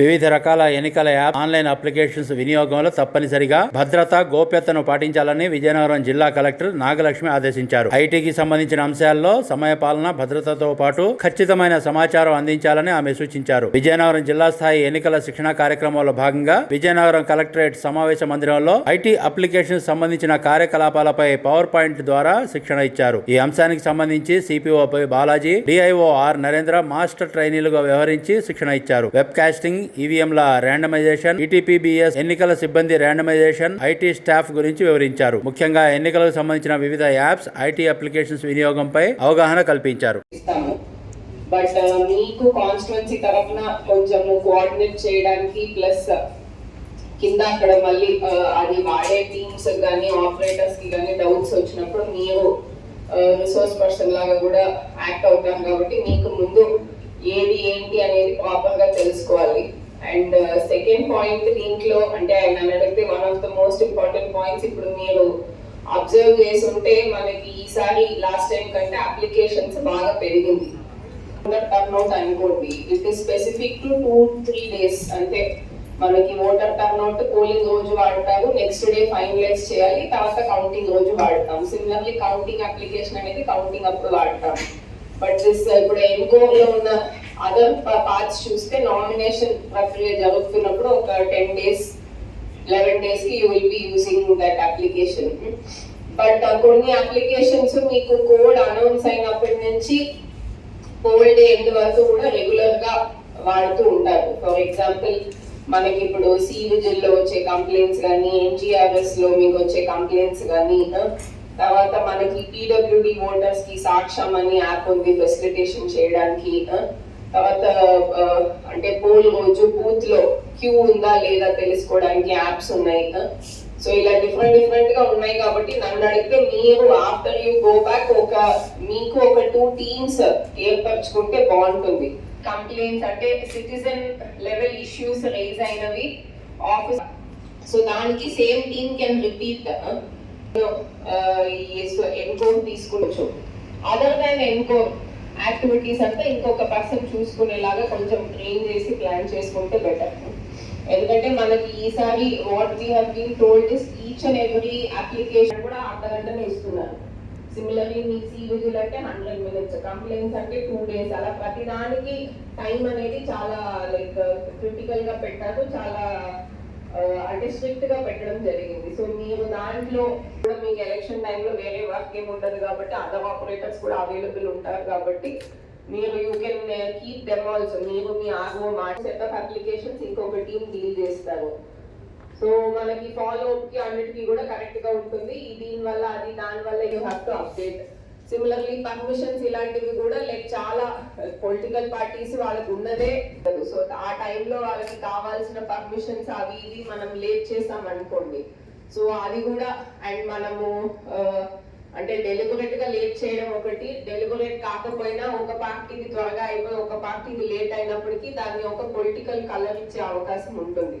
వివిధ రకాల ఎన్నికల యాప్ ఆన్లైన్ అప్లికేషన్స్ వినియోగంలో తప్పనిసరిగా భద్రత గోప్యతను పాటించాలని విజయనగరం జిల్లా కలెక్టర్ నాగలక్ష్మి ఆదేశించారు. ఐటీకి సంబంధించిన అంశాల్లో సమయపాలన భద్రతతో పాటు ఖచ్చితమైన సమాచారం అందించాలని ఆమె సూచించారు. విజయనగరం జిల్లా స్థాయి ఎన్నికల శిక్షణ కార్యక్రమంలో భాగంగా విజయనగరం కలెక్టరేట్ సమావేశ మందిరంలో ఐటీ అప్లికేషన్ సంబంధించిన కార్యకలాపాలపై పవర్ పాయింట్ ద్వారా శిక్షణ ఇచ్చారు. ఈ అంశానికి సంబంధించి CPO Balaji DIO R Narendra master ట్రైనీలుగా వ్యవహరించి శిక్షణ ఇచ్చారు. వెబ్ కాస్టింగ్ ఈవీఎంల ర్యాండమైజేషన్ ఈటీపీబీఎస్ ఎన్నికల సిబ్బంది ర్యాండమైజేషన్ ఐటీ స్టాఫ్ గురించి వివరించారు. ముఖ్యంగా ఎన్నికలకు సంబంధించిన వివిధ యాప్స్ ఐటీ అప్లికేషన్స్ వినియోగంపై అవగాహన కల్పించారు. బట్ uh, మీకు కాన్స్టిట్యున్సీ తరఫున కొంచెం కోఆర్డినేట్ చేయడానికి ప్లస్ uh, కింద అక్కడ మళ్ళీ uh, అది వాడే టీమ్స్ కానీ ఆపరేటర్స్కి కానీ డౌట్స్ వచ్చినప్పుడు మీరు రిసోర్స్ పర్సన్ లాగా కూడా యాక్ట్ అవుతాం కాబట్టి మీకు ముందు ఏది ఏంటి అనేది ప్రాపర్గా తెలుసుకోవాలి. అండ్ సెకండ్ పాయింట్ దీంట్లో అంటే నన్ను అడిగితే one of the most important points ఇప్పుడు మీరు అబ్జర్వ్ చేసి ఉంటే మనకి ఈసారి లాస్ట్ టైం కంటే అప్లికేషన్స్ బాగా పెరిగింది. టర్న్అవుట్ అనుకోండి. It is specific to two three days అంటే మనకి ఓటర్ టర్న్అవుట్ పోలింగ్ రోజు వాడతారు. నెక్స్ట్ డే ఫైనలైజ్ చేయాలి. తర్వాత కౌంటింగ్ రోజు వాడతాం. సిమిలర్లీ కౌంటింగ్ అప్లికేషన్ అనేది కౌంటింగ్ అప్పుడు వాడతాం. బట్ దిస్ ఇప్పుడు ఎన్కోలో లో ఉన్న అదర్ పార్ట్స్ చూస్తే నామినేషన్ ప్రక్రియ జరుగుతున్నప్పుడు ఒక టెన్ డేస్ లెవెన్ డేస్కి you will be using that application but కొన్ని అప్లికేషన్స్ మీకు కోడ్ అనౌన్స్ అయినప్పటి నుంచి కోల్డ్ డే ఎండ్ వరకు కూడా రెగ్యులర్గా వాడుతూ ఉంటారు. ఫర్ ఎగ్జాంపుల్ మనకి ఇప్పుడు సి విజిల్లో వచ్చే కంప్లైంట్స్ కానీ ఎన్టీఆర్ఎస్లో మీకు వచ్చే కంప్లైంట్స్ కానీ తర్వాత మనకి పీడబ్ల్యూడి ఓటర్స్కి సాక్ష్యం అని యాప్ ఉంది ఫెసిలిటేషన్ చేయడానికి తర్వాత అంటే పోల్ రోజు బూత్లో క్యూ ఉందా లేదా తెలుసుకోవడానికి యాప్స్ ఉన్నాయి సో ఇలా డిఫరెంట్ డిఫరెంట్గా ఉన్నాయి కాబట్టి నన్ను అడిగితే మీరు ఆఫ్టర్ యూ గో బ్యాక్ ఒక మీకు ఒక టూ టీమ్స్ ఏర్పరచుకుంటే బాగుంటుంది. కంప్లైంట్స్ అంటే సిటిజన్ లెవెల్ ఇష్యూస్ రైజ్ అయినవి ఆఫీస్ సో దానికి same team can repeat encore తీసుకోవచ్చు అదర్ దాన్ ఎన్కోర్ యాక్టివిటీస్ అంతా ఇంకొక పర్సన్ చూసుకునేలాగా కొంచెం ట్రైన్ చేసి ప్లాన్ చేసుకుంటే బెటర్ ఎందుకంటే మనకి ఈసారి what we have been told is each and every application కూడా అర్ధ గంటనే ఇస్తున్నారు. సిమిలర్లీ మీ సి అంటే హండ్రెడ్ మినిట్స్ కంప్లైంట్స్ అంటే టూ డేస్ అలా ప్రతి దానికి టైం అనేది చాలా లైక్ క్రిటికల్గా పెట్టారు. చాలా అంటే స్ట్రిక్ట్గా పెట్టడం జరిగింది. సో మీరు దాంట్లో కూడా మీకు ఎలక్షన్ టైంలో వేరే వర్క్ ఏమి ఉండదు కాబట్టి అదర్ ఆపరేటర్స్ కూడా అవైలబుల్ ఉంటారు కాబట్టి మీరు you can keep them also మీరు మీ ఆర్ఓ మాట సెట్ ఆఫ్ అప్లికేషన్స్ ఇంకొక టీం డీల్ చేస్తారు. సో మనకి ఫాలో అప్కి అన్నిటికీ కూడా కరెక్ట్గా ఉంటుంది. దీని వల్ల అది దాని వల్ల you have to update similarly permissions ఇలాంటివి కూడా లైక్ చాలా uh, పొలిటికల్ పార్టీస్ వాళ్ళకు ఉన్నదే. సో ఆ టైంలో వాళ్ళకి కావాల్సిన పర్మిషన్స్ అవి ఇవి మనం లేట్ చేసాం అనుకోండి. సో అది కూడా అండ్ మనము uh, అంటే డెలిబరేట్గా లేట్ చేయడం ఒకటి. డెలిబరేట్ కాకపోయినా ఒక పార్టీకి త్వరగా అయిపోయి ఒక పార్టీకి లేట్ అయినప్పటికీ దాన్ని ఒక పొలిటికల్ కలర్ ఇచ్చే అవకాశం ఉంటుంది.